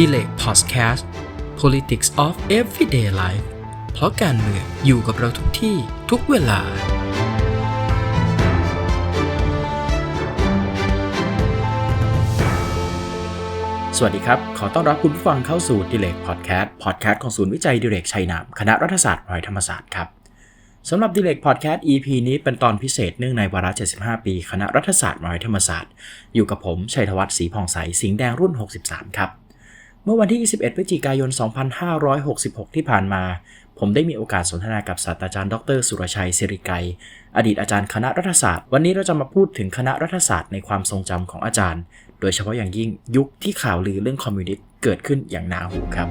Delay Podcast Politics of Everyday Life เพราะการเมืองอยู่กับเราทุกที่ทุกเวลา สวัสดีครับ ขอต้อนรับคุณผู้ฟังเข้าสู่ Delay Podcast Podcast ของศูนย์วิจัยดิเรกชัยนามคณะรัฐศาสตร์มหาวิทยาลัยธรรมศาสตร์ครับสำหรับ Delay Podcast EP นี้เป็นตอนพิเศษเนื่องในวาระ 75 ปี คณะรัฐศาสตร์มหาวิทยาลัยธรรมศาสตร์ อยู่กับผมชัยธวัฒน์ศรีผ่องใส สิงห์แดงรุ่น 63 ครับ เมื่อวันที่ 21 พฤศจิกายน 2566 ที่ผ่านมา ผมได้มีโอกาสสนทนากับศาสตราจารย์ดร สุรชัยสิริไกรอดีตอาจารย์คณะรัฐศาสตร์ วันนี้เราจะมาพูดถึงคณะรัฐศาสตร์ในความทรงจำของอาจารย์ โดยเฉพาะอย่างยิ่งยุคที่ข่าวลือเรื่องคอมมิวนิสต์เกิดขึ้นอย่างหนาหูครับ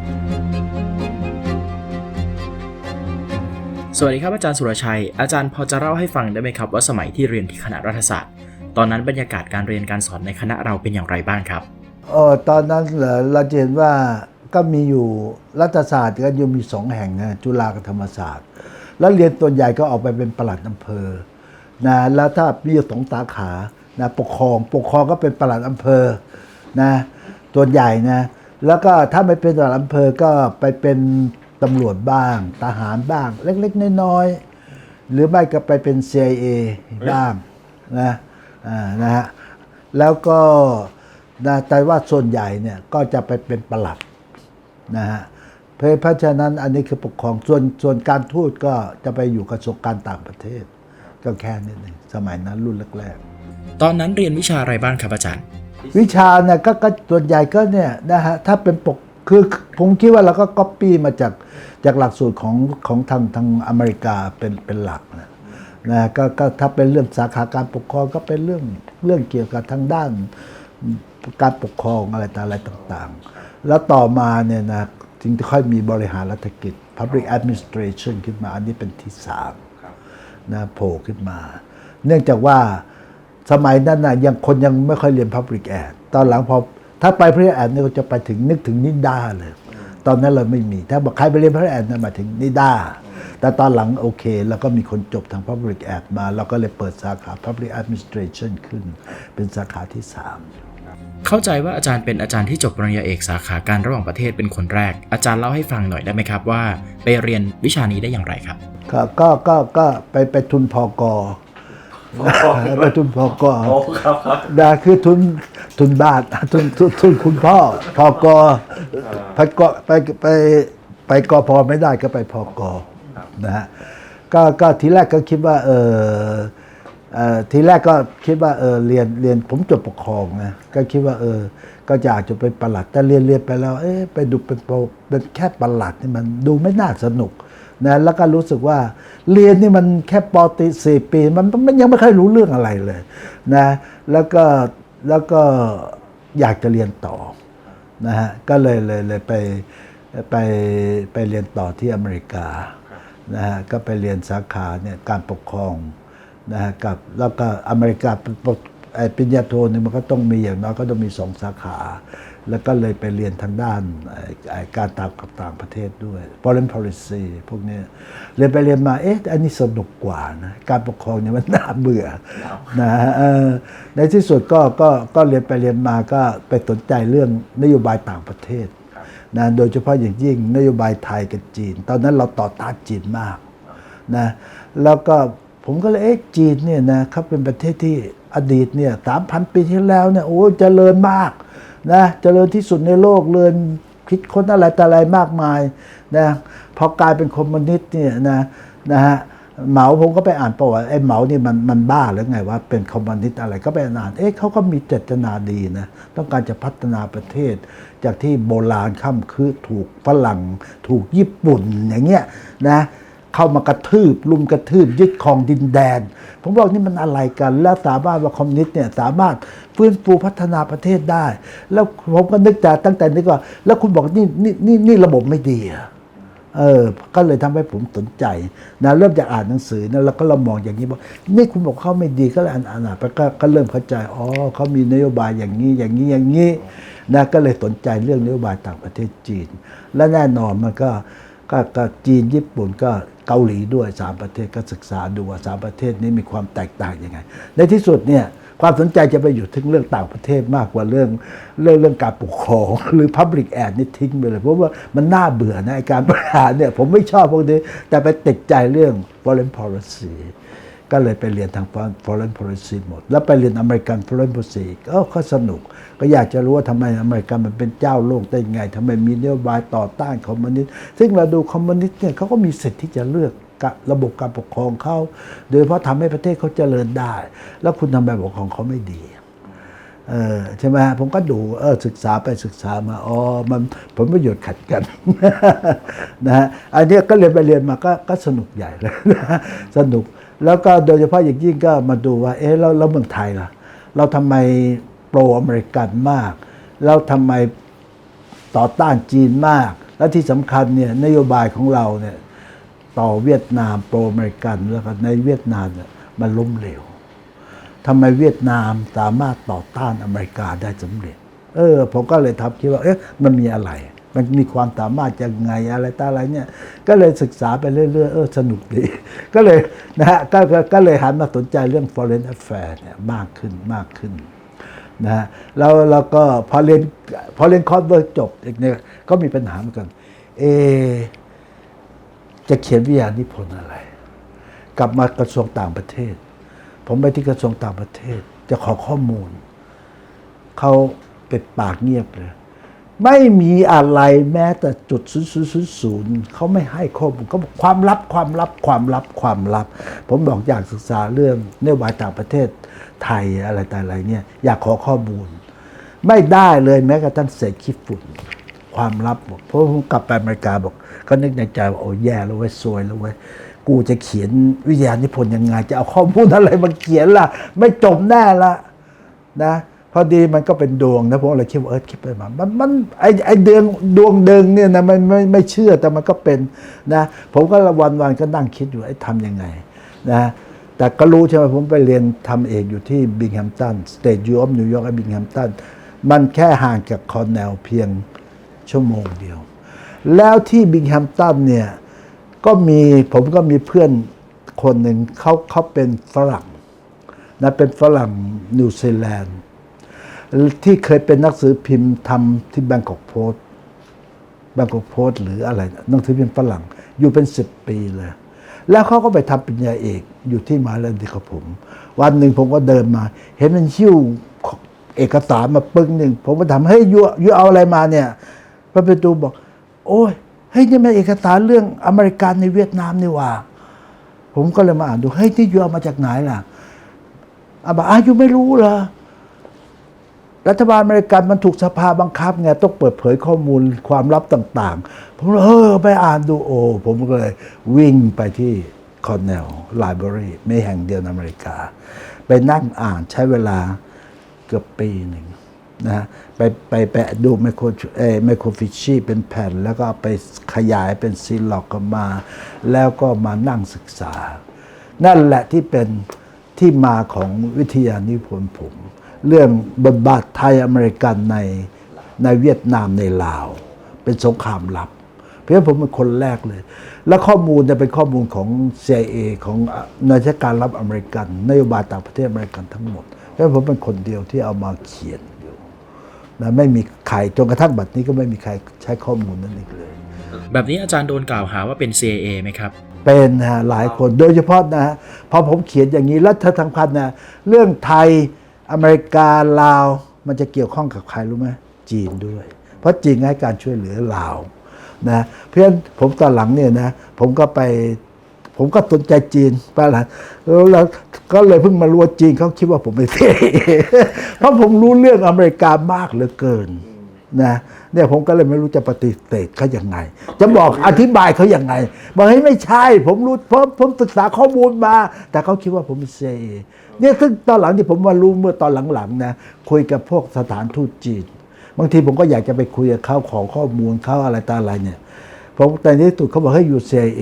สวัสดีครับอาจารย์สุรชัย อาจารย์พอจะเล่าให้ฟังได้ไหมครับว่าสมัยที่เรียนที่คณะรัฐศาสตร์ ตอนนั้นบรรยากาศการเรียนการสอนในคณะเราเป็นอย่างไรบ้างครับ เออตอนนั้นเหรอเราจะเห็นว่าก็มีอยู่รัฐศาสตร์ก็ยังมีสองแห่งนะจุฬากับธรรมศาสตร์ แล้วเรียนตัวใหญ่ก็ออกไปเป็นประหลัดอำเภอนะแล้วถ้ามีสองสาขานะปกครองปกครองก็เป็นประหลัดอำเภอนะตัวใหญ่นะ แล้วก็ถ้าไม่เป็นประหลัดอำเภอก็ไปเป็นตำรวจบ้าง ทหารบ้าง เล็กๆน้อยๆหรือไม่ก็ไปเป็น CIA บ้างนะอ่านะฮะแล้วก็ นะแต่ว่าส่วนใหญ่เนี่ยก็จะไปเป็นประหลัดนะฮะเพราะเพราะฉะนั้นอันนี้คือปกครองส่วนส่วนการทูตก็จะไปอยู่กระทรวงการต่างประเทศ ก็แค่นี้เองสมัยนั้นรุ่นแรกตอนนั้นเรียนวิชาอะไรบ้างครับอาจารย์ๆวิชาเนี่ยก็ก็ส่วนใหญ่ก็เนี่ยนะฮะถ้าเป็นปกคือผมคิดว่าเราก็ก๊อปปี้มาจากจากหลักสูตรของของทางทางอเมริกาเป็นเป็นหลักนะนะก็ก็ถ้าเป็นเรื่องสาขาการปกครองก็เป็นเรื่องเรื่องเกี่ยวกับทางด้าน การปกครองอะไรต่างอะไรต่างๆ แล้วต่อมาเนี่ยนะจึงค่อยมีบริหารรัฐกิจ Public Administration ขึ้นมา อันนี้เป็นที่สามนะโผล่ขึ้นมา เนื่องจากว่าสมัยนั้นนะยังคนยังไม่ค่อยเรียน Public Ad ตอนหลังพอถ้าไป Public Ad เนี่ยก็จะไปถึงนึกถึงนิด้าเลย ตอนนั้นเราไม่มี ถ้าบอกใครไปเรียน Public Ad นั่นหมายถึงนิด้าแต่ตอนหลังโอเค แล้วก็มีคนจบทาง Public Ad มา เราก็เลยเปิดสาขา Public Administration ขึ้น เป็นสาขาที่สาม เข้าใจว่าอาจารย์เป็นอาจารย์ที่จบปริญญาเอกสาขาการระหว่างประเทศเป็นคนแรก อาจารย์เล่าให้ฟังหน่อยได้ไหมครับว่า ไปเรียนวิชานี้ได้อย่างไรครับก็ก็ก็ก็ไปไปทุนพอกอไปทุนพอกอนะคือทุนทุนบาททุนทุนทุนคุณพ่อพอกอไปกไปไปไปกอพอไม่ได้ก็ไปพอกอนะฮะก็ก็ทีแรกก็คิดว่าเออเอ่อ ทีแรกก็คิดว่าเออเรียนเรียนผมจบปกครองนะก็คิดว่าเออ ก็อยากจะเป็นประหลัดแต่เรียนเรียนไปแล้ว เอ๊ะไปดูเป็นเป็นแค่ประหลัดนี่มันดูไม่น่าสนุกนะแล้วก็รู้สึกว่าเรียนนี่มันแค่ปอตรีสี่ปี มันมันยังไม่ค่อยรู้เรื่องอะไรเลยนะแล้วก็แล้วก็อยากจะเรียนต่อนะฮะก็เลยเลยเลยไปไปไปเรียนต่อที่อเมริกานะฮะก็ไปเรียนสาขาเนี่ยการปกครอง นะฮะกับแล้วก็อเมริกาไอ้ปริญญาโทเนี่ยมันก็ต้องมีอย่างน้อยก็ต้องมีสองสาขา แล้วก็เลยไปเรียนทางด้านไอ้ไอ้การต่างกับต่างประเทศด้วย foreign policy พวกเนี้ยเรียนไปเรียนมาเอ๊ะอันนี้สนุกกว่านะการปกครองเนี่ยมันน่าเบื่อนะเออในที่สุดก็ก็ก็เรียนไปเรียนมาก็ไปสนใจเรื่องนโยบายต่างประเทศนะโดยเฉพาะอย่างยิ่งนโยบายไทยกับจีน ตอนนั้นเราต่อต้านจีนมากนะแล้วก็ ผมก็เลยเอ๊ะจีนเนี่ยนะเขาเป็นประเทศที่อดีตเนี่ยสามพันปีที่แล้วเนี่ยโอ้เจริญมากนะเจริญที่สุดในโลกเลยคิดค้นอะไรแต่อะไรมากมายนะพอกลายเป็นคอมมิวนิสต์เนี่ยนะนะฮะเหมาผมก็ไปอ่านประวัติไอ้เหมานี่มันมันบ้าหรือไงว่าเป็นคอมมิวนิสต์อะไรก็ไปอ่านเอ๊ะเขาก็มีเจตนาดีนะต้องการจะพัฒนาประเทศ จากที่โบราณค่ำคือถูกฝรั่งถูกญี่ปุ่นอย่างเงี้ยนะ เข้ามากระทืบลุมกระทืบยึดครองดินแดน ผมบอกนี่มันอะไรกัน แล้วสามารถว่าคอมมิวนิสต์เนี่ยสามารถฟื้นฟูพัฒนาประเทศได้ แล้วผมก็นึกแต่ตั้งแต่นึกว่าแล้วคุณบอกนี่นี่นี่นี่ระบบไม่ดีอะเออ ก็เลยทำให้ผมสนใจนะเริ่มจากอ่านหนังสือนะแล้วก็เรามองอย่างนี้บอกนี่คุณบอกเขาไม่ดีก็เลยอ่านอ่านไปก็ก็เริ่มเข้าใจอ๋อเขามีนโยบายอย่างนี้อย่างนี้อย่างนี้นะก็เลยสนใจเรื่องนโยบายต่างประเทศจีน และแน่นอนมันก็ ก็ก็จีนญี่ปุ่นก็เกาหลีด้วยสามประเทศก็ศึกษาดูว่าสามประเทศนี้มีความแตกต่างยังไง ในที่สุดเนี่ยความสนใจจะไปอยู่ถึงเรื่องต่างประเทศมากกว่าเรื่องเรื่องเรื่องการปกครองหรือ Public Ad นี่ทิ้งไปเลย เพราะว่ามันน่าเบื่อนะไอการบริหารเนี่ยผมไม่ชอบพวกนี้แต่ไปติดใจเรื่อง foreign policy ก็เลยไปเรียนทาง foreign policy หมด แล้วไปเรียนอเมริกัน foreign policy ก็ก็สนุก ก็อยากจะรู้ว่าทำไมอเมริกันมันเป็นเจ้าโลกได้ไงทำไมมีนโยบายต่อต้านคอมมิวนิสต์ซึ่งเราดูคอมมิวนิสต์เนี่ยเขาก็มีสิทธิ์ที่จะเลือกระบบการปกครองเขาโดยเฉพาะทำให้ประเทศเขาเจริญได้ แล้วคุณทำแบบปกครองเขาไม่ดีเออใช่ไหมฮะผมก็ดูเออศึกษาไปศึกษามาอ๋อมันผลประโยชน์ขัดกันนะฮะอันนี้ก็เรียนไปเรียนมาก็ก็สนุกใหญ่เลยนะสนุก แล้วก็โดยเฉพาะอย่างยิ่งก็มาดูว่า เอ๊ะแล้วแล้วเมืองไทยล่ะ เราทำไมโปรอเมริกันมาก แล้วทำไมต่อต้านจีนมาก และที่สำคัญเนี่ยนโยบายของเราเนี่ยต่อเวียดนามโปรอเมริกันแล้วก็ในเวียดนามเนี่ยมันล้มเหลวทำไมเวียดนามสามารถต่อต้านอเมริกาได้สำเร็จ เออ ผมก็เลยทำคิดว่า เอ๊ะมันมีอะไร มันมีความสามารถยังไงอะไรต่างอะไรเนี่ย ก็เลยศึกษาไปเรื่อยๆเออสนุกดี ก็เลยนะฮะก็ก็ก็เลยหันมาสนใจเรื่อง foreign affairs เนี่ยมากขึ้นมากขึ้นนะฮะแล้วแล้วก็พอเรียนพอเรียนคอร์สเวิร์กจบอีกเนี่ยก็มีปัญหาเหมือนกัน เอ จะเขียนวิทยานิพนธ์อะไร กลับมากระทรวงต่างประเทศ ผมไปที่กระทรวงต่างประเทศ จะขอข้อมูล เขาเป็ดปากเงียบเลย ไม่มีอะไรแม้แต่จุดศูนย์ศูนย์ศูนย์ศูนย์เขาไม่ให้ข้อมูลเขาบอกความลับความลับความลับความลับ ผมบอกอยากศึกษาเรื่องนโยบายต่างประเทศไทยอะไรแต่อะไรเนี่ยอยากขอข้อมูล ไม่ได้เลยแม้กระทั่งเศษขี้ฝุ่นความลับหมดเพราะผมกลับไปอเมริกาบอก ก็นึกในใจว่าโอ้แย่แล้วเว้ยซวยแล้วเว้ยกูจะเขียนวิทยานิพนธ์ยังไง จะเอาข้อมูลอะไรมาเขียนล่ะ ไม่จบแน่ละนะ พอดีมันก็เป็นดวงนะผมเลยคิดว่าเออคิดไปมามันมันไอไอเดืองดวงเดิงเนี่ยนะมันไม่ไม่เชื่อแต่มันก็เป็นนะผมก็วันวันๆก็นั่งคิดอยู่ไอ้ทำยังไงนะแต่ก็รู้ใช่ไหมผมไปเรียนทำเอกอยู่ที่บิงแฮมตันสเตทยูออฟนิวยอร์กไอ้บิงแฮมตันมันแค่ห่างจากคอนเนลเพียงชั่วโมงเดียว แล้วที่บิงแฮมตันเนี่ยก็มีผมก็มีเพื่อนคนหนึ่งเขาเขาเป็นฝรั่งนะเป็นฝรั่งนิวซีแลนด์ ที่เคยเป็นนักสือพิมพ์ทำที่แบงกอกโพสต์แบงกอกโพสต์หรืออะไรนะหนังสือพิมพ์ฝรั่ง อยู่เป็นสิบปีเลย แล้วเขาก็ไปทำปริญญาเอกอยู่ที่มหาลัยที่กับผม วันหนึ่งผมก็เดินมา เห็นมันหิ้วเอกสารมาปึ้งหนึ่ง ผมก็ถามเฮ้ยยูยูเอาอะไรมาเนี่ยพระเปตูบอก โอ้ยเฮ้ยนี่มันเอกสารเรื่องอเมริกันในเวียดนามนี่ว่า ผมก็เลยมาอ่านดูเฮ้ยที่ยูเอามาจากไหนล่ะอาบอกอายูไม่รู้เหรอ รัฐบาลอเมริกันมันถูกสภาบังคับไงต้องเปิดเผยข้อมูลความลับต่าง ๆ ผมเลยเออไปอ่านดูโอ้ผมก็เลยวิ่งไปที่คอนเนลไลบรารีไม่แห่งเดียวในอเมริกา ไปนั่งอ่านใช้เวลาเกือบปีหนึ่งนะไปไปไปะดูไมโครเอไมโครฟิชชี่เป็นแผ่น แล้วก็ไปขยายเป็นซีล็อกออกมา แล้วก็มานั่งศึกษา นั่นแหละที่เป็นที่มาของวิทยานิพนธ์ผม เรื่องบทบาทไทยอเมริกันในในเวียดนามในลาว เป็นสงครามลับ เพราะฉะนั้นผมเป็นคนแรกเลย และข้อมูลจะเป็นข้อมูลของ CIA ของนายราชการรับอเมริกันนโยบายต่างประเทศอเมริกันทั้งหมดเพราะฉะนั้นผมเป็นคนเดียวที่เอามาเขียนอยู่นะไม่มีใครจนกระทั่งบัดนี้ก็ไม่มีใครใช้ข้อมูลนั้นอีกเลย แบบนี้อาจารย์โดนกล่าวหาว่าเป็น CIA ไหมครับเป็นนะฮะหลายคนโดยเฉพาะนะฮะพอผมเขียนอย่างนี้แล้วเธอทำคัญนะเรื่องไทย อเมริกาลาวมันจะเกี่ยวข้องกับใครรู้ไหมจีนด้วย เพราะจีนให้การช่วยเหลือลาวนะเพราะฉะนั้นผมตอนหลังเนี่ยนะผมก็ไปผมก็สนใจจีนไปหลังแล้วแล้วก็เลยเพิ่งมารู้ว่าจีนเขาคิดว่าผมเป็นเท่เพราะผมรู้เรื่องอเมริกามากเหลือเกินนะเนี่ยผมก็เลยไม่รู้จะปฏิเสธเขาอย่างไง จะบอกอธิบายเขาอย่างไงบอกให้ไม่ใช่ ผมรู้เพราะผมศึกษาข้อมูลมา แต่เขาคิดว่าผมเป็นเซ เนี่ยซึ่งตอนหลังที่ผมมารู้เมื่อตอนหลังๆนะคุยกับพวกสถานทูตจีนบางทีผมก็อยากจะไปคุยกับเขาของข้อมูลเขาอะไรตาอะไรเนี่ยผมแต่ในที่สุดเขาบอกให้อยู่ CIA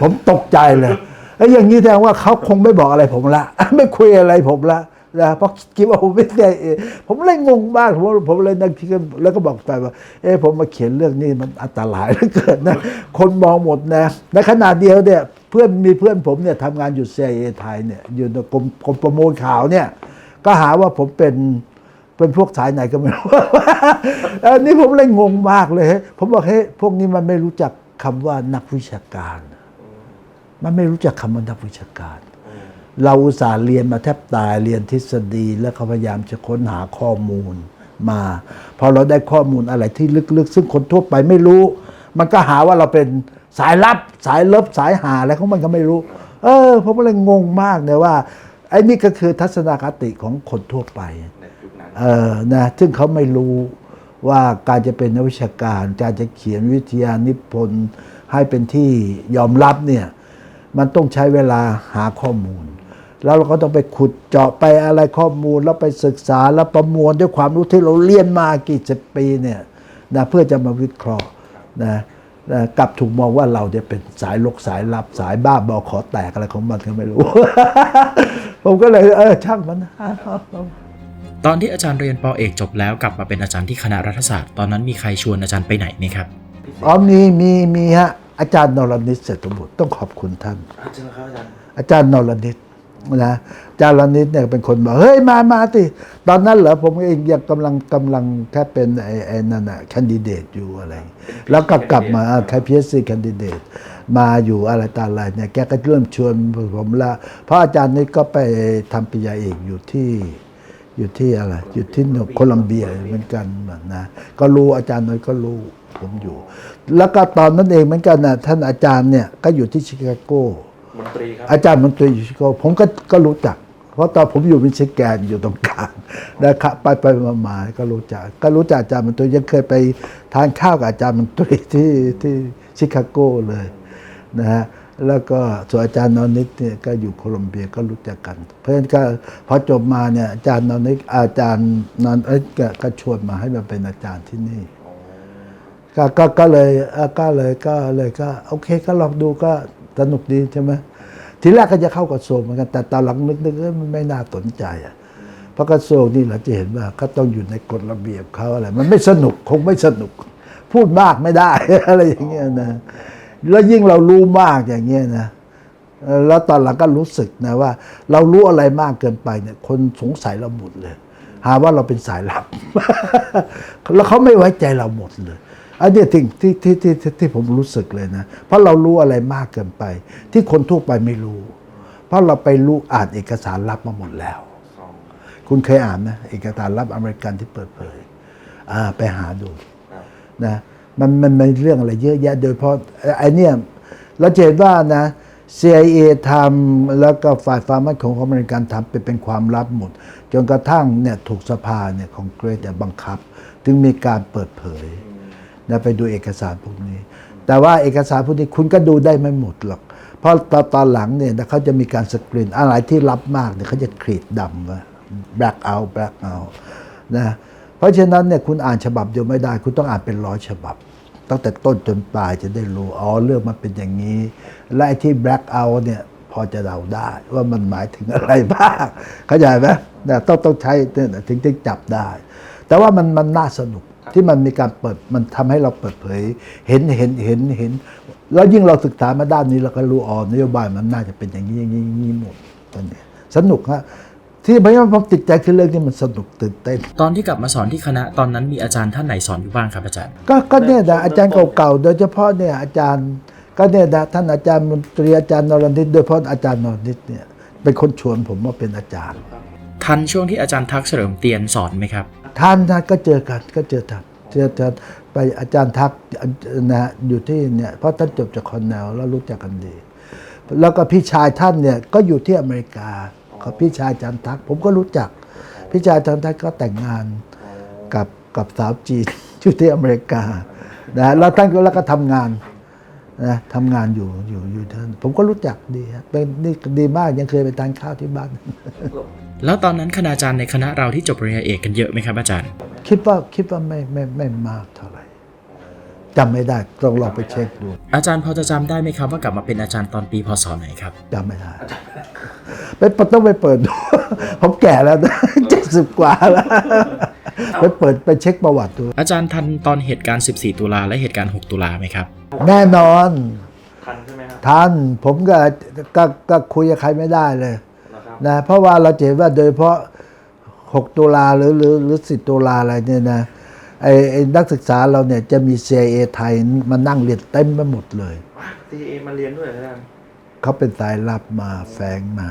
ผมตกใจเลยไอ้อย่างนี้แสดงว่าเขาคงไม่บอกอะไรผมละ ไม่คุยอะไรผมละนะเพราะคิดว่าผมไม่ CIA ผมเลยงงมากผมผมเลยนั่งคิดกันแล้วก็บอกไปว่า เอ้ผมมาเขียนเรื่องนี้มันอันตรายเหลือเกินนะ คนมองหมดนะในขณะเดียวเนี่ย เพื่อนมีเพื่อนผมเนี่ยทำงานอยู่ CIA ไทยเนี่ยอยู่ในกรมกรมประมวลข่าวเนี่ย ก็หาว่าผมเป็นเป็นพวกสายไหนก็ไม่รู้ อันนี้ผมเลยงงมากเลยฮผมบอกเฮ้ยพวกนี้มันไม่รู้จักคำว่านักวิชาการ มันไม่รู้จักคำว่านักวิชาการ เราอุตส่าห์เรียนมาแทบตายเรียนทฤษฎี แล้วเขาพยายามจะค้นหาข้อมูลมา พอเราได้ข้อมูลอะไรที่ลึกๆ ซึ่งคนทั่วไปไม่รู้ มันก็หาว่าเราเป็นสายลับสายเลิบสายหาอะไรของมันก็ไม่รู้ เออผมก็เลยงงมากเนี่ยว่าไอ้นี่ก็คือทัศนคติของคนทั่วไปในยุคนั้นเออนะซึ่งเขาไม่รู้ว่าการจะเป็นนักวิชาการ การจะเขียนวิทยานิพนธ์ให้เป็นที่ยอมรับเนี่ยมันต้องใช้เวลาหาข้อมูล แล้วเราก็ต้องไปขุดเจาะไปอะไรข้อมูล แล้วไปศึกษาแล้วประมวลด้วยความรู้ที่เราเรียนมากี่สิบปีเนี่ยนะเพื่อจะมาวิเคราะห์ นะนะกลับถูกมองว่าเราเนี่ยเป็นสายลกสายลับสายบ้าบอขอแตกอะไรของมันก็ไม่รู้ ผมก็เลยเออช่างมันนะตอนที่อาจารย์เรียนปอเอกจบแล้วกลับมาเป็นอาจารย์ที่คณะรัฐศาสตร์ ตอนนั้นมีใครชวนอาจารย์ไปไหนไหมครับอ๋อมีมีมีฮะอาจารย์นรนิตเศรษฐบุตรต้องขอบคุณท่านอาจารย์ครับอาจารย์อาจารย์นรนิต นะอาจารย์นรนิตเนี่ยเป็นคนบอกเฮ้ยมามาสิตอนนั้นเหรอผมเองยังกำลังกำลังแค่เป็นไอ้ไอ้นั่นน่ะแคนดิเดตอยู่อะไร แล้วก็กลับมาแค่พีเอสซีแคนดิเดตมาอยู่อะไรต่างอะไรเนี่ยแกก็เริ่มชวนผมละเพราะอาจารย์นี่ก็ไปทำปริญญาเอกอยู่ที่อยู่ที่อะไรอยู่ที่โคลัมเบียเหมือนกันนะก็รู้อาจารย์น้อยก็รู้ผมอยู่ แล้วก็ตอนนั้นเองเหมือนกันนะท่านอาจารย์เนี่ยก็อยู่ที่ชิคาโก มนตรีครับอาจารย์มนตรีอยู่ชิคาโกผมก็ก็รู้จัก เพราะตอนผมอยู่มิชิแกนอยู่ตรงกลางนะครับไปไปมามาก็รู้จัก ก็รู้จักอาจารย์มนตรียังเคยไปทานข้าวกับอาจารย์มนตรีที่ที่ชิคาโกเลยนะฮะแล้วก็ส่วนอาจารย์นอนิกเนี่ยก็อยู่โคลอมเบียก็รู้จักกัน เพราะฉะนั้นก็พอจบมาเนี่ยอาจารย์นอนิกอาจารย์นอนเอ้ยก็ก็ชวนมาให้มาเป็นอาจารย์ที่นี่ก็ก็ก็เลยเอ่อก็เลยก็เลยก็โอเคก็ลองดูก็ สนุกดีใช่ไหมทีแรกก็จะเข้ากระทรวงเหมือนกันแต่ตอนหลังนึกๆมันไม่น่าสนใจอะเพราะกระทรวงนี่เราจะเห็นว่าก็ต้องอยู่ในกฎระเบียบเขาอะไร มันไม่สนุกคงไม่สนุก พูดมากไม่ได้ อะไรอย่างเงี้ยนะแล้วยิ่งเรารู้มากอย่างเงี้ยนะแล้วตอนหลังก็รู้สึกนะว่า เรารู้อะไรมากเกินไปเนี่ย คนสงสัยเราหมดเลย หาว่าเราเป็นสายลับ แล้วเขาไม่ไว้ใจเราหมดเลย อันเนี้ยที่ที่ที่ที่ที่ที่ผมรู้สึกเลยนะ เพราะเรารู้อะไรมากเกินไป ที่คนทั่วไปไม่รู้ เพราะเราไปรู้อ่านเอกสารลับมาหมดแล้วอ๋อคุณเคยอ่านนะเอกสารลับอเมริกันที่เปิดเผยอ่าไปหาดูครับนะมันมันมีเรื่องอะไรเยอะแยะ โดยเฉพราะไอ้เนี่ยเราจะเห็นว่านะ CIA ทำแล้วก็ฝ่ายความมั่นคงของอเมริกันทำเป็นเป็นความลับหมด จนกระทั่งเนี่ยถูกสภาเนี่ยของเกรดเนี่ยบังคับ ถึงมีการเปิดเผย นะไปดูเอกสารพวกนี้ แต่ว่าเอกสารพวกนี้คุณก็ดูได้ไม่หมดหรอกเพราะตอนตอนหลังเนี่ยเขาจะมีการสกรีนอะไรที่ลับมากเนี่ยเขาจะขีดดำไว้ black out black out นะเพราะฉะนั้นเนี่ยคุณอ่านฉบับเดียวไม่ได้ คุณต้องอ่านเป็นร้อยฉบับ ตั้งแต่ต้นจนปลายจะได้รู้อ๋อเรื่องมันเป็นอย่างนี้ และไอ้ที่ black out เนี่ยพอจะเดาได้ว่ามันหมายถึงอะไรบ้างเข้าใจไหมนะต้องต้องใช้ถึงจะจับได้ แต่ว่ามันมันน่าสนุก ที่มันมีการเปิดมันทำให้เราเปิดเผย เห็นเห็นเห็นเห็น แล้วยิ่งเราศึกษามาด้านนี้เราก็รู้อ๋อนโยบายมันน่าจะเป็นอย่างนี้อย่างนี้อย่างนี้หมดตอนนี้สนุกฮะที่พยายามผมติดใจคือเรื่องนี้มันสนุกตื่นเต้น ตอนที่กลับมาสอนที่คณะตอนนั้นมีอาจารย์ท่านไหนสอนอยู่บ้างครับอาจารย์ ก็ก็เนี่ยนะอาจารย์เก่าๆโดยเฉพาะเนี่ยอาจารย์ก็เนี่ยนะท่านอาจารย์มนตรีอาจารย์นรนิตโดยเฉพาะอาจารย์นรนิตเนี่ยเป็นคนชวนผมมาเป็นอาจารย์ ทันช่วงที่อาจารย์ทักษ์เฉลิมเตียนสอนไหมครับ ท่านท่านก็เจอกันก็เจอท่านเจอท่านไปอาจารย์ทักนะฮะอยู่ที่เนี่ยเพราะท่านจบจากคอนเนลแล้วรู้จักกันดี แล้วก็พี่ชายท่านเนี่ยก็อยู่ที่อเมริกาเขาพี่ชายอาจารย์ทัก ผมก็รู้จัก พี่ชายอาจารย์ทักก็แต่งงานกับกับสาวจีนอยู่ที่อเมริกานะแล้วท่านก็แล้วก็ทำงานนะทำงานอยู่อยู่อยู่ท่านผมก็รู้จักดีฮะเป็นนี่ดีมากยังเคยไปทานข้าวที่บ้าน แล้วตอนนั้นคณาจารย์ในคณะเราที่จบปริญญาเอกกันเยอะไหมครับอาจารย์ คิดว่าคิดว่าไม่ไม่ไม่มากเท่าไหร่จำไม่ได้ต้องลองไปเช็คดู อาจารย์พอจะจำได้ไหมครับว่ากลับมาเป็นอาจารย์ตอนปีพศไหนครับจำไม่ได้ไปต้องไปเปิดดูผมแก่แล้วนะเจ็ดสิบกว่าแล้วไปเปิดไปเช็คประวัติดูอาจารย์ทันตอนเหตุการณ์ 14 ตุลาและเหตุการณ์ 6 ตุลาไหมครับ แน่นอน ทันใช่ไหมครับท่านผมก็ก็ก็คุยกับใครไม่ได้เลย นะครับนะเพราะว่าเราจะเห็นว่าโดยเฉพาะ 6 ตุลาหรือหรือหรือ 10 ตุลาอะไรเนี่ยนะไอ้ไอ้นักศึกษาเราเนี่ยจะมี CIA ไทยมานั่งเรียนเต็มไปหมดเลยว้าทีเอมาเรียนด้วยเหรออาจารย์เขาเป็นสายลับมาแฝงมา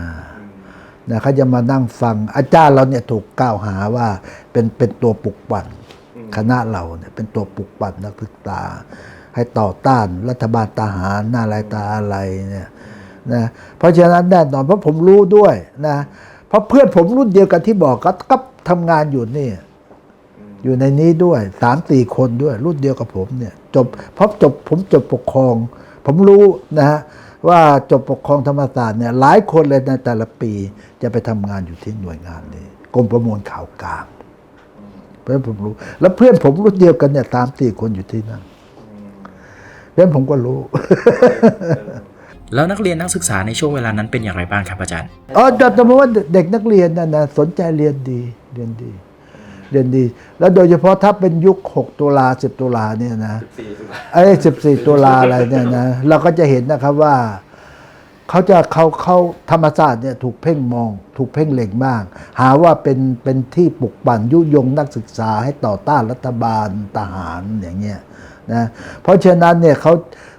นะเขาจะมานั่งฟังอาจารย์เราเนี่ยถูกกล่าวหาว่าเป็นเป็นตัวปลุกปั่นคณะเราเนี่ยเป็นตัวปลุกปั่นนักศึกษาให้ต่อต้านรัฐบาลทหารหน้าลายตาอะไรเนี่ย นะเพราะฉะนั้นแน่นอนเพราะผมรู้ด้วยนะเพราะเพื่อนผมรุ่นเดียวกันที่บอกก็ก็ทำงานอยู่นี่ อยู่ในนี้ด้วยสามสี่คนด้วย รุ่นเดียวกับผมเนี่ย จบเพราะจบผมจบปกครอง ผมรู้นะฮะว่าจบปกครองธรรมศาสตร์เนี่ยหลายคนเลยในแต่ละปีจะไปทำงานอยู่ที่หน่วยงานนี้กรมประมวลข่าวกลางเพื่อนผมรู้ แล้วเพื่อนผมรุ่นเดียวกันเนี่ยสามสี่คนอยู่ที่นั่นเพื่อนผมก็รู้ แล้วนักเรียนนักศึกษาในช่วงเวลานั้นเป็นอย่างไรบ้างครับอาจารย์อ๋อแต่แต่ว่าเด็กนักเรียนนั่นนะสนใจเรียนดีเรียนดี เรียนดี แล้วโดยเฉพาะถ้าเป็นยุค 6 ตุลา 10 ตุลาเนี่ยนะสี่สิบไอ้สิบสี่ตุลาอะไรเนี่ยนะเราก็จะเห็นนะครับว่าเขาจะเขาเขาธรรมศาสตร์เนี่ยถูกเพ่งมอง ถูกเพ่งเล็งมาก หาว่าเป็นเป็นที่ปลุกปั่นยุยงนักศึกษาให้ต่อต้านรัฐบาลทหารอย่างเงี้ยนะเพราะฉะนั้นเนี่ยเขา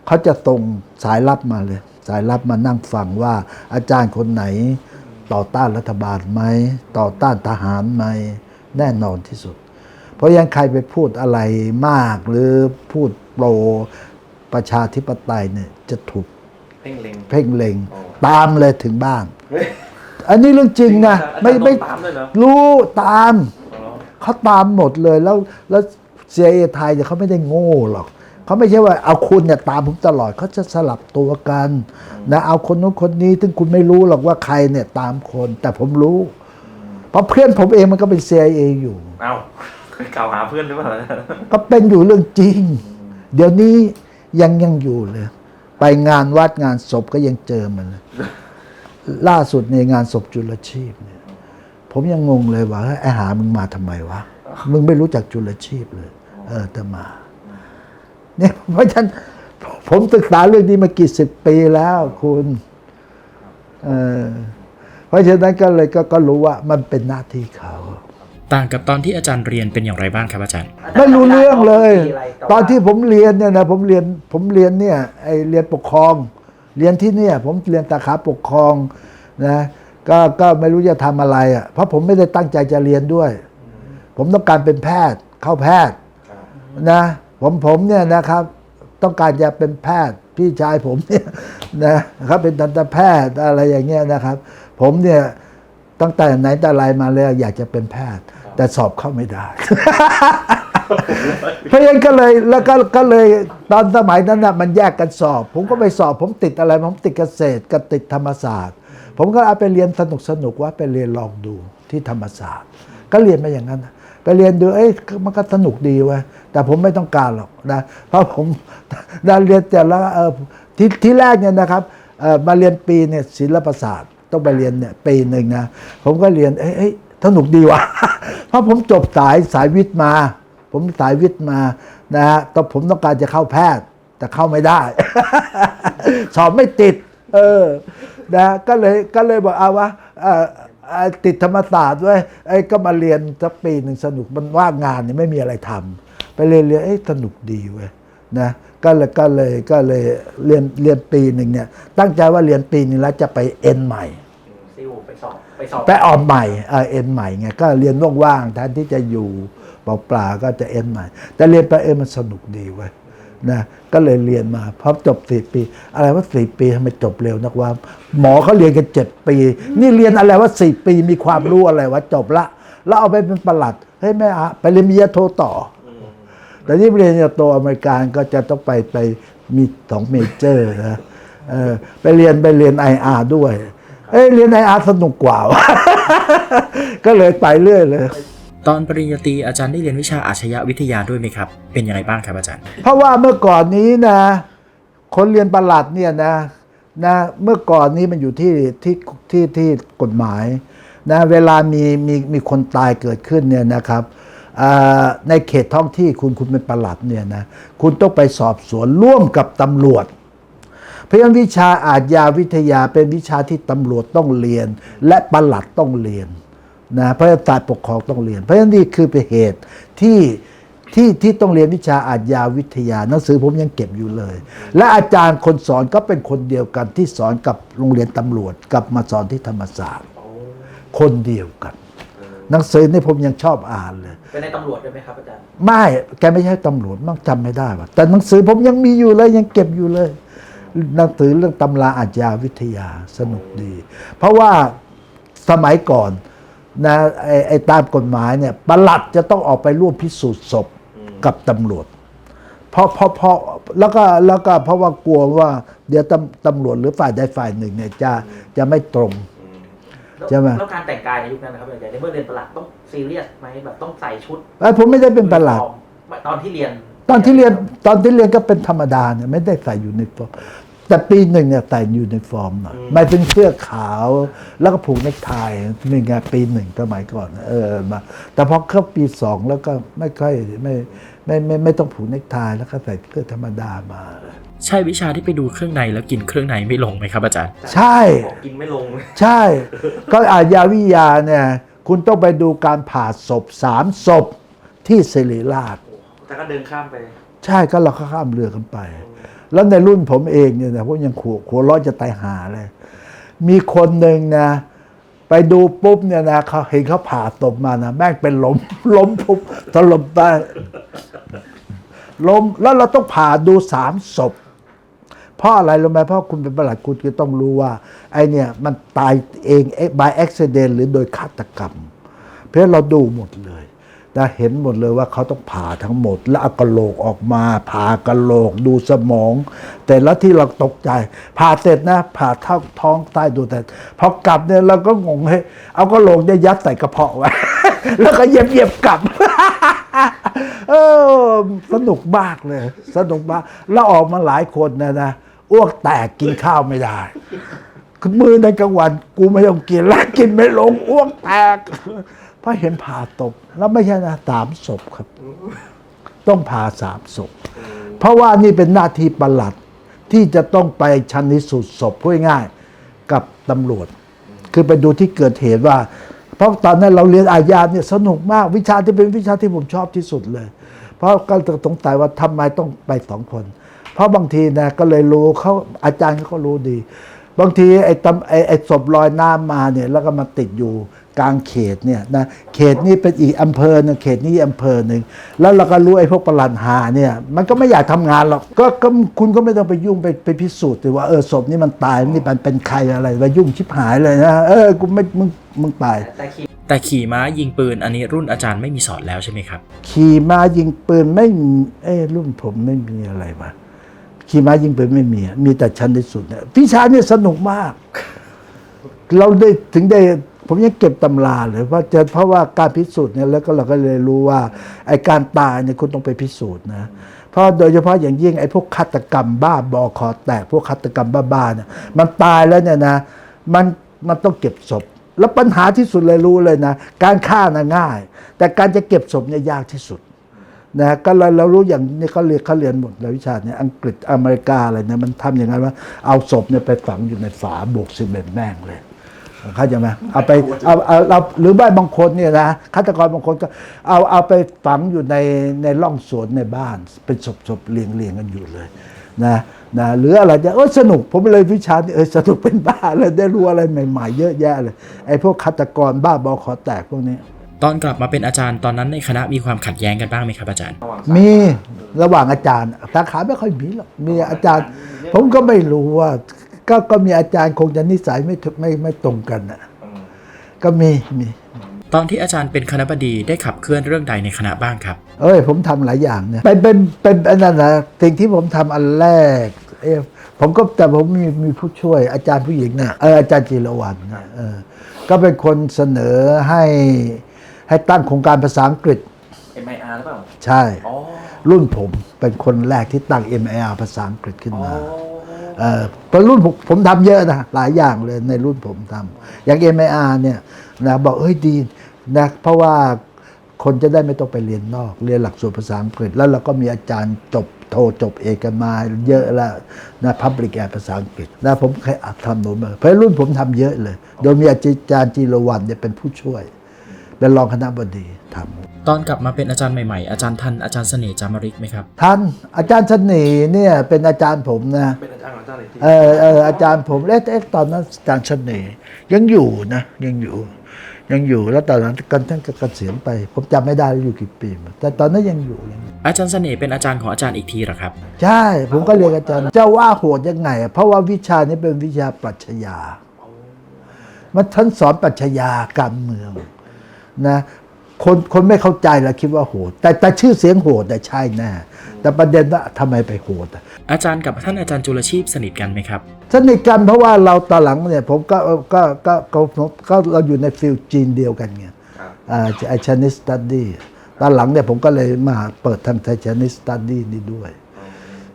เขาจะส่งสายลับมาเลย สายลับมานั่งฟังว่าอาจารย์คนไหน ต่อต้านรัฐบาลไหมต่อต้านทหารไหมแน่นอนที่สุด เพราะยังใครไปพูดอะไรมากหรือพูดโปรประชาธิปไตยเนี่ยจะถูกเพ่งเล็งเพ่งเล็งอ๋อตามเลยถึงบ้านเฮ้ยอันนี้เรื่องจริงนะอาจารย์ไม่ไม่โดนตามด้วยเหรอรู้ตามอ๋อเขาตามหมดเลยแล้วแล้วเซียไทยเนี่ยเขาไม่ได้โง่หรอก เขาไม่ใช่ว่าเอาคุณเนี่ยตามผมตลอดเขาจะสลับตัวกันนะเอาคนนู้นคนนี้ซึ่งคุณไม่รู้หรอกว่าใครเนี่ยตามคน แต่ผมรู้ เพราะเพื่อนผมเองมันก็เป็น CIA อยู่ เอ้ากล่าวหาเพื่อนหรือเปล่าก็เป็นอยู่เรื่องจริง เดี๋ยวนี้ยังยังอยู่เลย ไปงานวัดงานศพก็ยังเจอมันเลยล่าสุดในงานศพจุลชีพเนี่ย ผมยังงงเลยว่าเฮ้ยไอ้หามึงมาทำไมวะ มึงไม่รู้จักจุลชีพเลย เออแต่มา เนี่ยเพราะฉะนั้นผมศึกษาเรื่องนี้มากี่สิบปีแล้วคุณเออเพราะฉะนั้นก็เลยก็ก็รู้ว่ามันเป็นหน้าที่เขาต่างกับตอนที่อาจารย์เรียนเป็นอย่างไรบ้างครับอาจารย์ ไม่รู้เรื่องเลย ตอนที่ผมเรียนเนี่ยนะผมเรียนผมเรียนเนี่ยไอเรียนปกครอง เรียนที่เนี่ย ผมเรียนสาขาปกครองนะก็ก็ไม่รู้จะทำอะไรอะเพราะผมไม่ได้ตั้งใจจะเรียนด้วย ผมต้องการเป็นแพทย์เข้าแพทย์นะ ผมผมเนี่ยนะครับ ต้องการจะเป็นแพทย์พี่ชายผมเนี่ยนะครับเป็นทันตแพทย์อะไรอย่างเงี้ยนะครับ ผมเนี่ยตั้งแต่ไหนแต่ไรมาเลยอยากจะเป็นแพทย์ แต่สอบเข้าไม่ได้เพราะฉะนั้นก็เลยแล้วก็ก็เลยตอนสมัยนั้นนะมันแยกกันสอบ ผมก็ไปสอบ ผมติดอะไร ผมติดเกษตรกับติดธรรมศาสตร์ ผมก็เอาไปเรียนสนุกสนุกๆว่าไปเรียนลองดูที่ธรรมศาสตร์ ก็เรียนมาอย่างนั้นนะ ไปเรียนดูเอ้ยมันก็สนุกดีว้แต่ผมไม่ต้องการหรอกนะเพราะผมได้เรียนแต่ละเออที่ที่แรกเนี่ยนะครับเออมาเรียนปีเนี่ยศิลปศาสตร์ต้องไปเรียนเนี่ยปีหนึ่งนะผมก็เรียนเอ้ยสนุกดีวะเพราะผมจบสายสายวิทย์มา ผมสายวิทย์มานะฮะแต่ผมต้องการจะเข้าแพทย์ แต่เข้าไม่ได้ สอบไม่ติด เออนะก็เลยก็เลยบอกเอาวะเอ่อเอ่อ ติดธรรมศาสตร์ด้วยไอ้ยก็มาเรียนสักปีหนึ่งสนุกมันว่างงานเนี่ยไม่มีอะไรทำไปเรียนเรียนเอ้ยสนุกดีเว้ยนะก็เลยก็เลยก็เลยเรียนเรียนปีหนึ่งเนี่ย ตั้งใจว่าเรียนปีหนึงแล้วจะไปเอ็นใหม่ซิวไปสอบไปสอบไปออมใหม่เออเอ็นใหม่ไงก็เรียนว่างๆแทนที่จะอยู่เปล่าๆก็จะเอ็นใหม่ แต่เรียนไปเอ็นมันสนุกดีเว้ย นะก็เลยเรียนมาพอจบสี่ปี อะไรว่าสี่ปีทำไมจบเร็วนักว่า หมอเขาเรียนกันเจ็ดปี นี่เรียนอะไรว่าสี่ปีมีความรู้อะไรวะจบละ แล้วเอาไปเป็นประหลัดเฮ้ยแม่อะไปเรียนปริญญาโทต่อ แต่นี่ปริญญาโทอเมริกันก็จะต้องไปไปมีสองเมเจอร์นะเออไปเรียนไปเรียนไออาร์ด้วยเอ้ยเรียนไออาร์สนุกกว่า ก็เลยไปเรื่อยเลย ตอนปริญญาตรีอาจารย์ได้เรียนวิชาอาชญาวิทยาด้วยไหมครับ เป็นยังไงบ้างครับอาจารย์ เพราะว่าเมื่อก่อนนี้นะ คนเรียนประหลัดเนี่ยนะนะเมื่อก่อนนี้มันอยู่ที่ที่ที่ที่กฎหมายนะเวลามีมีมีคนตายเกิดขึ้นเนี่ยนะครับในเขตท้องที่คุณคุณเป็นประหลัดเนี่ยนะคุณต้องไปสอบสวนร่วมกับตำรวจ เพราะฉะนั้นวิชาอาชญาวิทยาเป็นวิชาที่ตำรวจต้องเรียน และประหลัดต้องเรียน นะเพราะฉะนั้นศาสตร์ปกครองต้องเรียน เพราะฉะนั้นนี่คือเป็นเหตุที่ที่ที่ต้องเรียนวิชาอาชญาวิทยาหนังสือผมยังเก็บอยู่เลย และอาจารย์คนสอนก็เป็นคนเดียวกันที่สอนกับโรงเรียนตำรวจกลับมาสอนที่ธรรมศาสตร์โอ้คนเดียวกัน หนังสือนี่ผมยังชอบอ่านเลยเป็นในตำรวจด้วยไหมครับอาจารย์ไม่แกไม่ใช่ตำรวจมั่งจำไม่ได้ว่าแต่หนังสือผมยังมีอยู่เลยยังเก็บอยู่เลยหนังสือเรื่องตำราอาชญาวิทยาสนุกดี เพราะว่าสมัยก่อน นะไอ้ไอ้ตามกฎหมายเนี่ยประหลัดจะต้องออกไปร่วมพิสูจน์ศพกับตำรวจ เพราะเพราะเพราะแล้วก็แล้วก็เพราะว่ากลัวว่าเดี๋ยวตำตำรวจหรือฝ่ายใดฝ่ายหนึ่งเนี่ยจะจะไม่ตรงแล้วใช่ไหม แล้วการแต่งกายในยุคนั้นนะครับอาจารย์ในเมื่อเรียนประหลัดต้องซีเรียสไหมแบบต้องใส่ชุดไอ้ผมไม่ได้เป็นประหลัด ตอนที่เรียน ตอนที่เรียนตอนที่เรียนก็เป็นธรรมดาเนี่ยไม่ได้ใส่ยูนิฟอร์ม แต่ปีหนึ่งเนี่ยใส่ยูนิฟอร์มหน่อยไม่เป็นเสื้อขาวแล้วก็ผูกเนคไทนี่ไงปีหนึ่งสมัยก่อน เออมา แต่พอเข้าปีสองแล้วก็ไม่ค่อยไม่ไม่ไม่ไม่ต้องผูกเนคไทแล้วก็ใส่เสื้อธรรมดามา ใช่วิชาที่ไปดูเครื่องในแล้วกินเครื่องในไม่ลงไหมครับอาจารย์ ใช่บอกกินไม่ลง ใช่ ก็อาญาวิทยาเนี่ย คุณต้องไปดูการผ่าศพสามศพที่ศิริราชแต่ก็เดินข้ามไป ใช่ก็เราก็ข้ามเรือกันไป แล้วในรุ่นผมเองเนี่ยนะพวกยังขัวขัวร้อนจะตายหาเลย มีคนหนึ่งนะ ไปดูปุ๊บเนี่ยนะเขาเห็นเขาผ่าตบมานะแม่งเป็นลมล้มปุ๊บถล่มไปล้มแล้วเราต้องผ่าดูสามศพเพราะอะไรรู้ไหมเพราะคุณเป็นประหลัดคุณก็ต้องรู้ว่า ไอเนี่ยมันตายเอง by accident หรือโดยฆาตกรรม เพราะเราดูหมดเลย นะเห็นหมดเลยว่าเขาต้องผ่าทั้งหมด แล้วเอากระโหลกออกมาผ่ากระโหลกดูสมอง แต่แล้วที่เราตกใจ ผ่าเสร็จนะ ผ่าท้าท้องใต้ดูแต่พอกลับเนี่ยเราก็งงให้ยเอากระโหลกเนี่ยยัดใส่กระเพาะไว้ แล้วก็เย็บเย็บกลับเออสนุกมากเลย สนุกมาก แล้วออกมาหลายคนนะนะอ้วกแตกกินข้าวไม่ได้ มือในกลางวันกูไม่ต้องกินแล้วกินไม่ลงอ้วกแตกเพราะเห็นผ่าตกแล้วไม่ใช่นะสามศพครับ ต้องผ่าสามศพเพราะว่านี่เป็นหน้าที่ประหลัดที่จะต้องไปชันนิสูตศพพูดง่ายกับตำรวจ คือไปดูที่เกิดเหตุว่า เพราะตอนนั้นเราเรียนอาญาเนี่ยสนุกมากวิชาที่เป็นวิชาที่ผมชอบที่สุดเลย เพราะก็สงสัยว่าทำไมต้องไปสองคน เพราะบางทีนะก็เลยรู้เขาอาจารย์เขาก็รู้ดี บางทีไอ้ตำไอ้ไอ้ศพลอยน้ำมาเนี่ยแล้วก็มาติดอยู่กลางเขตเนี่ยนะเขตนี้เป็นอีกอำเภอหนึงเขตนี้อำเภอหนึ่งแล้วเราก็รู้ไอ้พวกประหลัดหาเนี่ยมันก็ไม่อยากทำงานหรอกก็ก็คุณก็ไม่ต้องไปยุ่งไปไปพิสูจน์เลยว่าเออศพนี้มันตายนี่มันเป็นใครอะไรไปยุ่งชิบหายเลยนะเออกูไม่มึงมึงตาย แต่ขี่แต่ขี่ม้ายิงปืนอันนี้รุ่นอาจารย์ไม่มีสอนแล้วใช่ไหมครับ ขี่ม้ายิงปืนไม่มีเอ้รุ่นผมไม่มีอะไรวะ ขี่ม้ายิงปืนไม่มีอะมีแต่ชั้นที่สุดเนี่ยวิชาเนี่ยสนุกมาก เราได้ถึงได้ผมยังเก็บตำราเลยเพราจะเพราะว่าการพิสูจน์เนี่ยแล้วก็เราก็เลยรู้ว่าไอ้การตายเนี่ยคุณต้องไปพิสูจน์นะเพราะโดยเฉพาะอย่างยิ่งไอ้พวกฆาตกรรมบ้าบอคอแตกพวกฆาตกรรมบ้าๆเนี่ยมันตายแล้วเนี่ยนะมันมันต้องเก็บศพ แล้วปัญหาที่สุดเลยรู้เลยนะ การฆ่าน่ะง่าย แต่การจะเก็บศพเนี่ยยากที่สุด นะก็เราเรารู้อย่างนี้เขาเรียนเขาเรียนหมดเลยวิชาเนี่ยอังกฤษอเมริกาอะไรเนี่ยมันทำอย่างนั้นว่าเอาศพเนี่ยไปฝังอยู่ในฝาโบกซีเมนต์แม่งเลยเข้าใจไหมเอาไปเอาเอาเอาหรือบ้านบางคนเนี่ยนะฆาตกรบางคนก็เอาเอาไปฝังอยู่ในในร่องสวนในบ้าน เป็นศพศพเรียงเรียงกันอยู่เลยนะนะหรืออะไรเนี่ยเออสนุกผมเลยวิชานี่เออสนุกเป็นบ้าเลยได้รู้อะไรใหม่ ๆ เยอะแยะเลยไอ้พวกฆาตกรบ้าบอคอแตกพวกนี้ ตอนกลับมาเป็นอาจารย์ตอนนั้นในคณะมีความขัดแย้งกันบ้างไหมครับอาจารย์ระหว่างมีระหว่างอาจารย์สาขาไม่ค่อยมีหรอกมีอาจารย์ ผมก็ไม่รู้ว่า ก็ก็มีอาจารย์คงจะนิสัยไม่ถูกไม่ไม่ตรงกันนะอืมก็มีมีตอนที่อาจารย์เป็นคณะบดีได้ขับเคลื่อนเรื่องใดในคณะบ้างครับ เอ้ย ผมทำหลายอย่างเนี่ยเป็นเป็นเป็นอันนั้นนะสิ่งที่ผมทำอันแรกเอ้ยผมก็แต่ผมมีมีผู้ช่วยอาจารย์ผู้หญิงนะเอออาจารย์จิรวรรณนะเออก็เป็นคนเสนอให้ ให้ตั้งโครงการภาษาอังกฤษเอ็มไออาร์หรือเปล่าใช่ อ๋อรุ่นผมเป็นคนแรกที่ตั้ง MIR ภาษาอังกฤษขึ้นอ๋อมา เออเพราะรุ่นผมผมทำเยอะนะ หลายอย่างเลยในรุ่นผมทำอย่าง MIR เนี่ยนะบอกเอ้ยดีนะเพราะว่าคนจะได้ไม่ต้องไปเรียนนอก เรียนหลักสูตรภาษาอังกฤษ แล้วเราก็มีอาจารย์จบโทจบเอกกันมาเยอะแล้วนะ Public แอภาษาอังกฤษนะผมเคยอัดทำหนูมาเพราะรุ่นผมทำเยอะเลย โดยมีอาจารย์จีรวันเนี่ยเป็นผู้ช่วย เป็นรองคณะบดีทตอนกลับมาเป็นอาจารย์ใหม่ๆ อาจารย์ทันอาจารย์เสน่ห์จามริกไหมครับำท่านอาจารย์เสน่ห์เนี่ยเป็นอาจารย์ผมนะเป็นอาจารย์ของอาจารย์เลยที่เออเอออาจารย์ผมเอ๊ะเอ๊ะตอนนั้นอาจารย์เสน่ห์ยังอยู่นะยังอยู่ยังอยู่แล้วตอนนั้นกันท่านก็เกษียณไป ผมจำไม่ได้ว่าอยู่กี่ปีมาแต่ตอนนั้นยังอยู่ยังอยู่ อาจารย์เสน่ห์เป็นอาจารย์ของอาจารย์อีกทีเหรอครับ ใช่ ผมก็เรียนอาจารย์เจ้าว่าโหดยังไงอะเพราะว่าวิชานี้เป็นวิชาปรัชญามันท่านสอนปรัชญาการเมือง นะคนคนไม่เข้าใจแล้วคิดว่าโหด แต่แต่ชื่อเสียงโหดแต่ใช่แน่แต่ประเด็นว่าทำไมไปโหดอะอาจารย์กับท่านอาจารย์จุลชีพสนิทกันไหมครับ สนิทกันเพราะว่าเราตอนหลังเนี่ยผมก็ก็ก็ก็ก็ก็เราอยู่ในฟิลจีนเดียวกันไงครับอ่าไอชนิสตัดดี้ตอนหลังเนี่ยผมก็เลยมาเปิดทางไทชนิสตัดดี้นี่ด้วย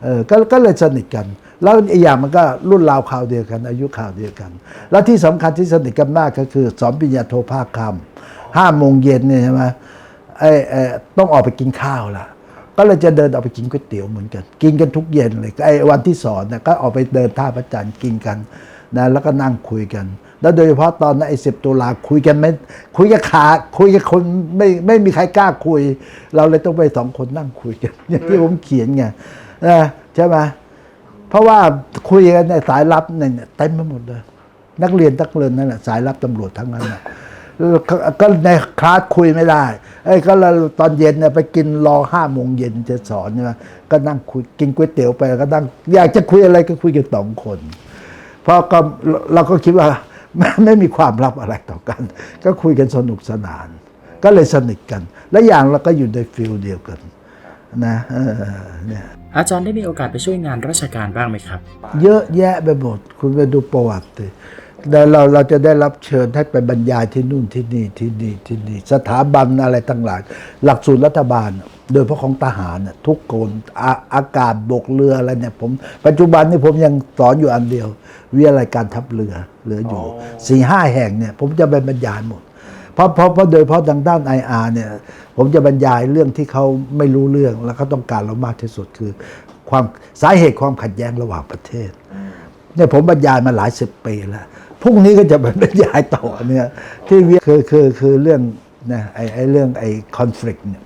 เออก็ก็เลยสนิทกัน แล้วอีกอย่างมันก็รุ่นราวข่าวเดียวกัน อายุข่าวเดียวกัน แล้วที่สำคัญที่สนิทกันมากก็คือสอนปริญญาโทภาคคำ ห้าโมงเย็นเนี่ยใช่ไหมไอ้ไอ้ต้องออกไปกินข้าวละก็เลยจะเดินออกไปกินก๋วยเตี๋ยวเหมือนกัน กินกันทุกเย็นเลยไอ้วันที่สอนเนี่ยก็ออกไปเดินท่าพระจันทร์กินกันนะแล้วก็นั่งคุยกัน แล้วโดยเฉพาะตอนนั้นไอ้สิบตุลาคุยกันไม่คุยกับขาคุยกับคนไม่ไม่มีใครกล้าคุย เราเลยต้องไปสองคนนั่งคุยกันอย่างที่ผมเขียนไงนะใช่ไหมเพราะว่าคุยกันในสายลับเนี่ยเต็มไปหมดเลย นักเรียนนักเรียนนั่นแหละสายลับตำรวจทั้งนั้นน่ะแล้ว ก็ก็ในคลาสคุยไม่ได้ไอ้ยก็เราตอนเย็นเนี่ยไปกินรอห้าโมงเย็นจะสอนใช่ไหมก็นั่งคุยกินก๋วยเตี๋ยวไปก็นั่งอยากจะคุยอะไรก็คุยกันสองคนเพราะก็เราเราก็คิดว่าไม่ไม่มีความลับอะไรต่อกัน ก็คุยกันสนุกสนาน ก็เลยสนิทกัน และอย่างเราก็อยู่ในฟิลเดียวกันนะเออเนี่ยอาจารย์ได้มีโอกาสไปช่วยงานราชการบ้างไหมครับ เยอะแยะไปหมดคุณไปดูประวัติสิ แล้วเราเราจะได้รับเชิญให้ไปบรรยายที่นู่นที่นี่ที่นี่ที่นี่สถาบันอะไรต่างหลายหลักสูตรรัฐบาล โดยเฉพาะของทหารน่ะทุกคนอาอากาศบกเรืออะไรเนี่ยผมปัจจุบันนี่ผมยังสอนอยู่อันเดียววิทยาลัยการทัพเรือเหลืออยู่สี่ห้าแห่งเนี่ยผมจะไปบรรยายหมดเพราะเพราะเพราะโดยเฉพาะทางด้านไออาเนี่ย ผมจะบรรยายเรื่องที่เขาไม่รู้เรื่องแล้วเขาต้องการเรามากที่สุดคือ ความสาเหตุความขัดแย้งระหว่างประเทศเนี่ยผมบรรยายมาหลายสิบปีแล้วพ รุ่งนี้ก็จะไปบรรยายต่อเนี่ยที่วิคือคือคือเรื่องนะไอไอเรื่องไอคอน FLICT เนี่ย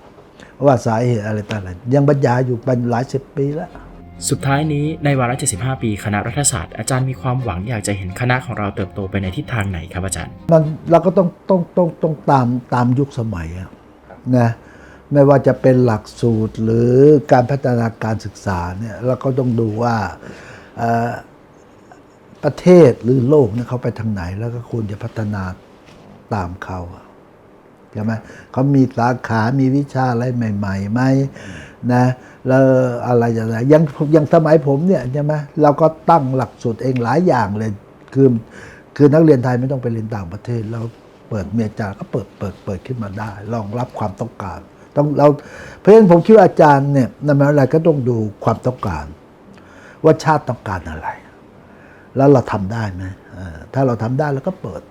ว่าสาเหตุอะไรต่างๆยังบรรยายอยู่เป็นหลายสิบปีแล้ว สุดท้ายนี้ในวาระ 75 ปีคณะรัฐศาสตร์อาจารย์มีความหวังอยากจะเห็นคณะของเราเติบโตไปในทิศทางไหนครับอาจารย์มันเราก็ต้องต้องต้องต้องตามตามยุคสมัยอะนะไม่ว่าจะเป็นหลักสูตรหรือการพัฒนาการศึกษาเนี่ยเราก็ต้องดูว่าเอ่อ ประเทศหรือโลกเนี่ยเขาไปทางไหน แล้วก็ควรจะพัฒนาตามเขาใช่ไหมเขามีสาขามีวิชาอะไรใหม่ๆไหมนะแล้วอะไรอย่างไรยังยังสมัยผมเนี่ยใช่ไหมเราก็ตั้งหลักสูตรเองหลายอย่างเลยคือคือนักเรียนไทยไม่ต้องไปเรียนต่างประเทศ เราเปิดเมียจาก็เปิดเปิดเปิดขึ้นมาได้รองรับความต้องการต้องเราเพราะฉะนั้นผมคิดว่าอาจารย์เนี่ยในมหาวิทยาลัยก็ต้องดูความต้องการ ว่าชาติต้องการอะไร แล้วเราทำได้ไหมถ้าเราทำได้เราก็เปิด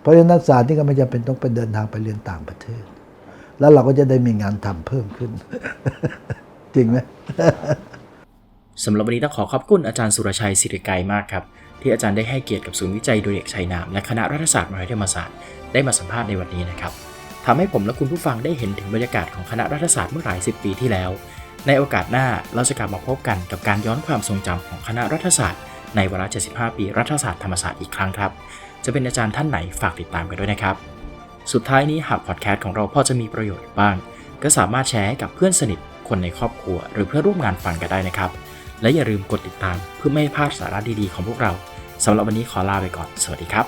เพราะฉะนั้นนักศึกษาที่ก็ไม่จำเป็นต้องไปเดินทางไปเรียนต่างประเทศ แล้วเราก็จะได้มีงานทำเพิ่มขึ้น จริงไหมสำหรับวันนี้ต้องขอขอบคุณอาจารย์สุรชัยศิริไกรมากครับ ที่อาจารย์ได้ให้เกียรติกับศูนย์วิจัยโดยเด็กชัยนามและคณะรัฐศาสตร์มหาวิทยาลัยธรรมศาสตร์ได้มาสัมภาษณ์ในวันนี้นะครับทำให้ผมและคุณผู้ฟังได้เห็นถึงบรรยากาศของคณะรัฐศาสตร์เมื่อหลายสิบปีที่แล้ว ในโอกาสหน้าเราจะกลับมาพบกันกับการย้อนความทรงจำของคณะรัฐศาสตร์ ในวาระ75 ปีรัฐศาสตร์ธรรมศาสตร์อีกครั้งครับ จะเป็นอาจารย์ท่านไหนฝากติดตามกันด้วยนะครับ สุดท้ายนี้หากพอดแคสต์ของเราพอจะมีประโยชน์บ้าง ก็สามารถแชร์ให้กับเพื่อนสนิท คนในครอบครัว หรือเพื่อนร่วมงานฟังกันได้นะครับ และอย่าลืมกดติดตามเพื่อไม่ให้พลาดสาระดีๆของพวกเราสำหรับวันนี้ขอลาไปก่อน สวัสดีครับ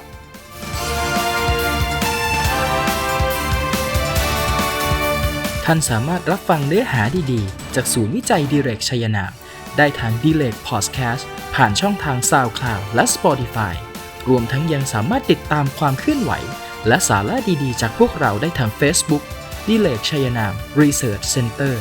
ท่านสามารถรับฟังเนื้อหาดีๆ จากศูนย์วิจัยดิเรกชัยนาม ได้ทาง d i l e g Podcast ผ่านช่องทาง SoundCloud และ Spotify รวมทั้งยังสามารถติดตามความเคลื่อนไหว และสาระดีๆ จากพวกเราได้ทาง Facebook d i l e ชัยนาม Research Center